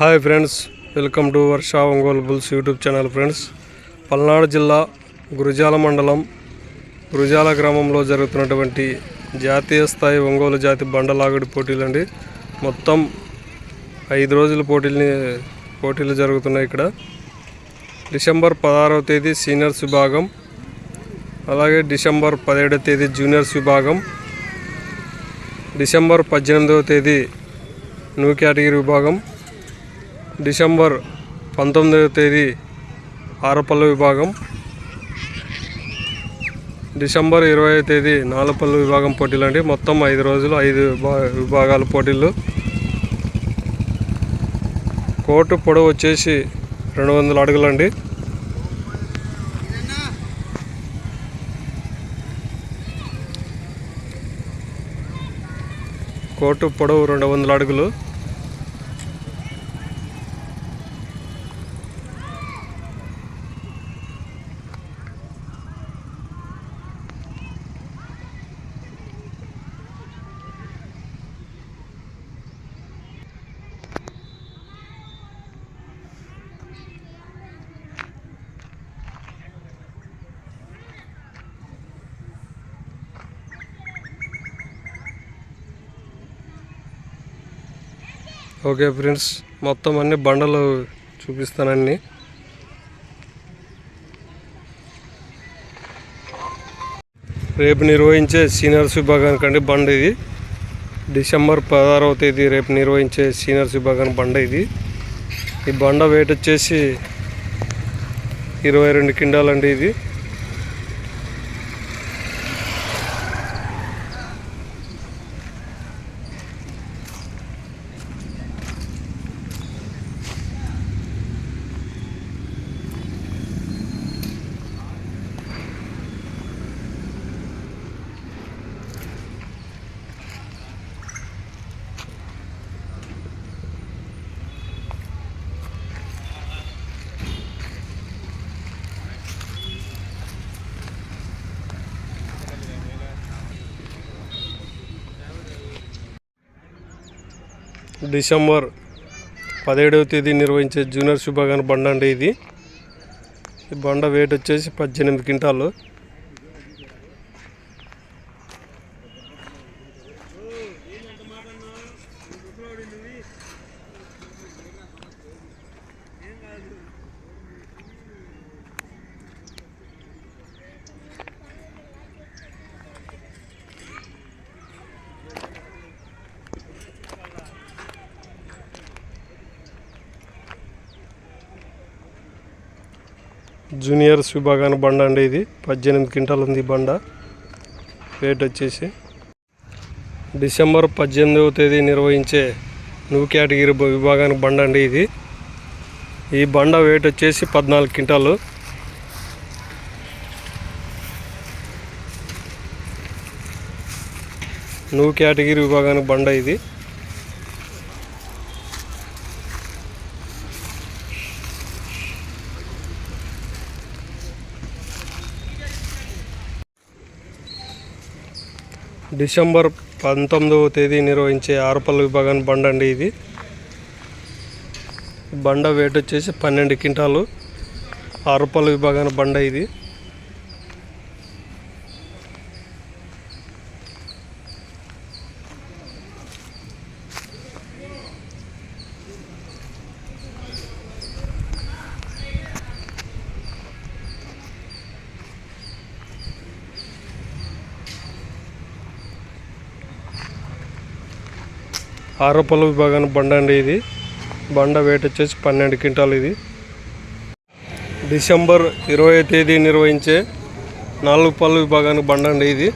Hi friends welcome to Varsha Ongole bulls YouTube channel friends. Palnadu జిల్లా గురుజాల మండలం గురుజాల గ్రామంలో జరుగుతున్నటువంటి జాతీయ స్థాయి ఒంగోలు జాతి బండలాగుడి పోటీలు అండి. మొత్తం ఐదు రోజుల పోటీలని పోటీలు జరుగుతున్నాయి ఇక్కడ. డిసెంబర్ పదహారవ తేదీ సీనియర్స్ విభాగం అలాగే డిసెంబర్ పదిహేడవ తేదీ జూనియర్స్ విభాగం డిసెంబర్ పద్దెనిమిదవ తేదీ న్యూ కేటగిరీ విభాగం డిసెంబర్ పంతొమ్మిదవ తేదీ ఆరపల్లి విభాగం. డిసెంబర్ ఇరవై తేదీ నాలుపల్లి విభాగం పోటీలు అండి. మొత్తం ఐదు రోజులు ఐదు విభాగాల పోటీలు. కోర్టు పొడవు వచ్చేసి రెండు వందల అడుగులండి కోర్టు పొడవు రెండు వందల అడుగులు. ఓకే ఫ్రెండ్స్ మొత్తం అన్ని బండలు చూపిస్తానన్నీ రేపు నిర్వహించే సీనియర్స్ విభాగానికి అండి బండ ఇది. డిసెంబర్ పదహారవ తేదీ రేపు నిర్వహించే సీనియర్స్ విభాగానికి బండ ఇది. ఈ బండ వెయిట్ వచ్చేసి ఇరవై రెండు కిండాలండి ఇది. డిసెంబర్ పదిహేడవ తేదీ నిర్వహించే జూనియర్ విభాగాన్ని బండ అండి ఇది. ఈ బండ వెయిట్ వచ్చేసి పద్దెనిమిది క్వింటాలు. జూనియర్స్ విభాగాన్ని బండ అండి ఇది. పద్దెనిమిది క్వింటాలు ఉంది బండ. రేట్ వచ్చేసి డిసెంబర్ పద్దెనిమిదవ తేదీ నిర్వహించే న్యూ కేటగిరీ విభాగానికి బండ అండి ఇది. ఈ బండ వెయిట్ వచ్చేసి పద్నాలుగు క్వింటాలు. న్యూ కేటగిరీ విభాగానికి బండ ఇది. డిసెంబర్ పంతొమ్మిదవ తేదీ నిర్వహించే ఆరుపల్లి విభాగాన్ని బండ అండి ఇది. బండ వెయిట్ వచ్చేసి పన్నెండు క్వింటాలు ఆరుపల్లి విభాగాన్ని బండ ఇది. ఆరోపల్ల విభాగానికి బండ అండి ఇది. బండ వెయిట్ వచ్చేసి పన్నెండు క్వింటాలు ఇది. డిసెంబర్ ఇరవై తేదీ నిర్వహించే నాలుగు పళ్ళు విభాగానికి బండ అండి ఇది.